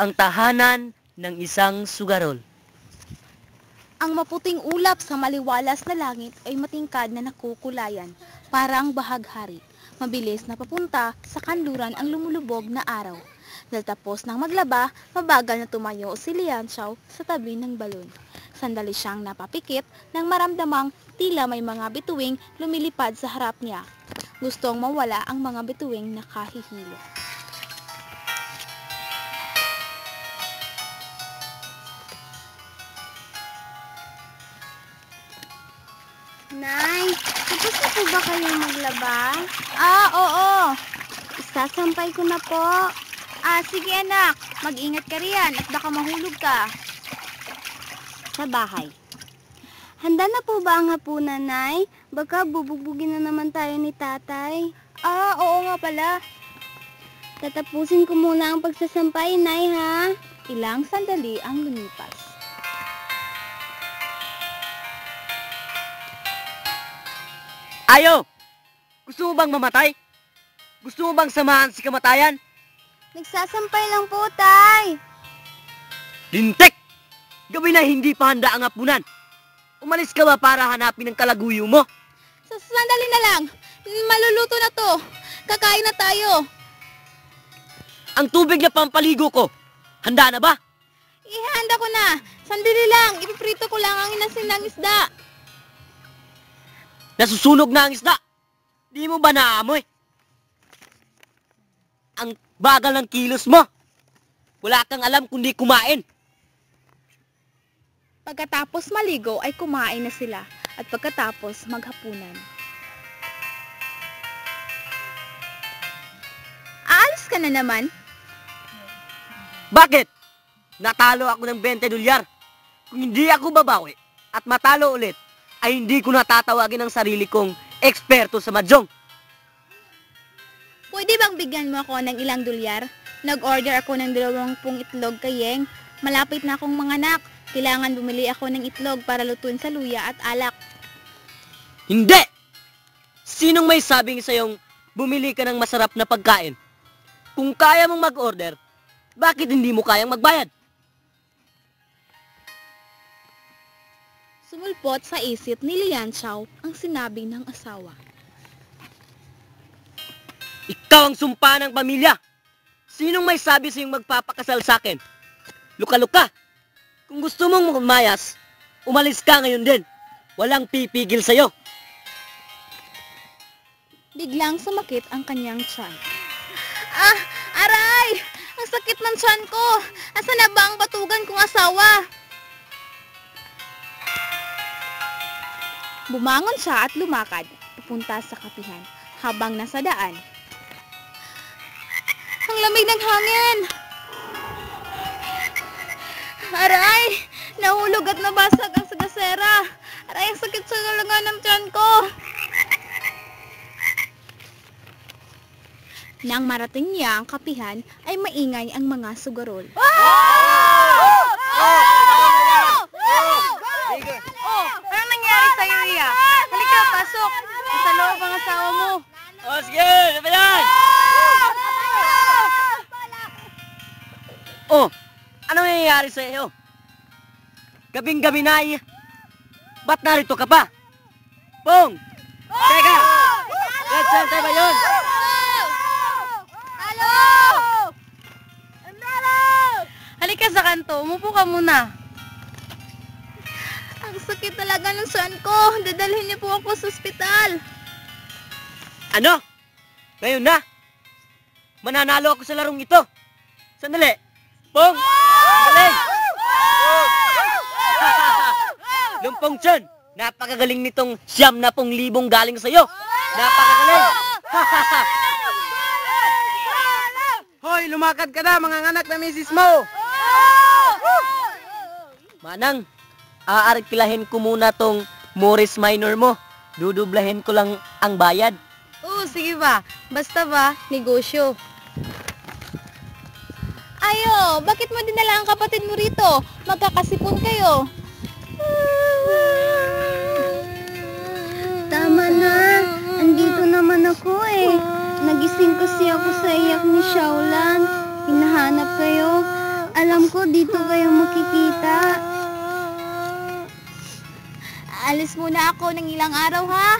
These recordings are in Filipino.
ang tahanan ng isang sugarol. Ang maputing ulap sa maliwalas na langit ay matingkad na nakukulayan, para ang bahaghari. Mabilis na papunta sa kanluran ang lumulubog na araw. Dahil tapos ng maglaba, mabagal na tumayo si Lian Xiao sa tabi ng balon. Sandali siyang napapikit nang maramdamang tila may mga bituing lumilipad sa harap niya. Gustong mawala ang mga bituing nakahihilo. Nay, tapos na po ba kayong maglaba? Ah, oo. Isasampay ko na po. Ah, sige anak. Mag-ingat ka riyan at baka mahulog ka. Sa bahay. Handa na po ba ang hapunan, Nay? Baka bubugbugin na naman tayo ni tatay. Ah, oo nga pala. Tatapusin ko muna ang pagsasampay, Nay, ha? Ilang sandali ang lumipas. Ayo! Gusto mo bang mamatay? Gusto mo bang samahan si kamatayan? Nagsasampay lang po, Tay. Lintek! Gabi na hindi pa handa ang hapunan. Umalis ka ba para hanapin ang kalaguyo mo? Sa sandali na lang. Maluluto na to. Kakain na tayo. Ang tubig na pampaligo ko, handa na ba? Ihanda ko na. Sandali lang. Ipiprito ko lang ang inasin ng isda. Nasusunog na ang isda. Di mo ba naamoy? Ang bagal ng kilos mo. Wala kang alam kundi kumain. Pagkatapos maligo ay kumain na sila. At pagkatapos maghapunan. Aalis ka na naman? Bakit? Natalo ako ng 20 dolyar. Kung hindi ako babawi at matalo ulit, ay hindi ko natatawagin ang sarili kong eksperto sa mahjong. Pwede bang bigyan mo ako ng ilang dolyar? Nag-order ako ng dalawang pong itlog kay Yeng. Malapit na akong manganak. Kailangan bumili ako ng itlog para lutuin sa luya at alak. Hindi! Sinong may sabing sa'yong bumili ka ng masarap na pagkain? Kung kaya mong mag-order, bakit hindi mo kayang magbayad? Sumulpot sa isip ni Lian Xiao ang sinabi ng asawa. Ikaw ang sumpa ng pamilya. Sinong may sabi sa'yong magpapakasal sa akin? Luka-luka. Kung gusto mong umayas, umalis ka ngayon din. Walang pipigil sa'yo. Biglang sumakit ang kanyang tiyan. Ah! Aray! Ang sakit ng tiyan ko! Asa na ba ang batugan kong asawa? Bumangon siya at lumakad, papunta sa kapihan, habang nasa daan. Ang lamig ng hangin! Aray! Nahulog at nabasag ang sagasera! Aray, ang sakit sa talaga ng tiyan ko! Nang marating niya ang kapihan, ay maingay ang mga sugarol. Oh! Anong nangyari sa'yo, Iya? Pasok. Sa loob ang asawa mo. O, sige! Ano yan? Oh, ano nangyayari sa iyo? Gabing-gabi na ay... Ba't narito ka pa? Pong! Teka! Red Center ba yun? Halika sa kanto. Umupo ka muna. Sakit talaga ng tiyan ko. Dadalhin niyo po ako sa ospital. Ano? Ngayon na? Mananalo ako sa larong ito. Sandali. Pong! Galing! Lumpong Chon, napakagaling nitong siyam na pong libong galing sa'yo. Napakagaling! Hoy, lumakad ka na, mga anak na misis mo! Manang, aarikilahin ko muna tong Morris Minor mo. Dudublahin ko lang ang bayad. Oo, sige ba. Basta ba, negosyo. Ayo, bakit mo dinala ang kapatid mo rito? Magkakasipon kayo. Tama na. Andito naman ako eh. Nagising kasi ako sa iyak ni Shaolan. Hinahanap kayo. Alam ko dito kayo makikita. Alis muna ako ng ilang araw ha.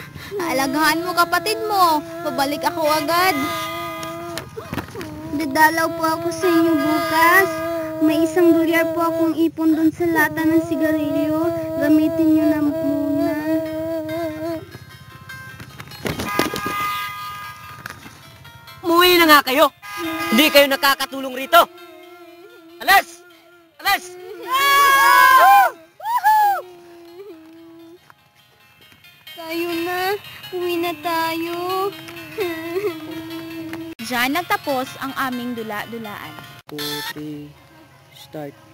Alagahan mo kapatid mo. Babalik ako agad. Dadalaw po ako sa inyo bukas. May isang dolyar po akong ipon doon sa lata ng sigarilyo. Gamitin niyo na muna. Umuwi na nga kayo. Hindi kayo nakakatulong rito. Alas! Alas! Tayo na. Uwi na tayo. Diyan nagtapos ang aming dula-dulaan. 2, 3, start.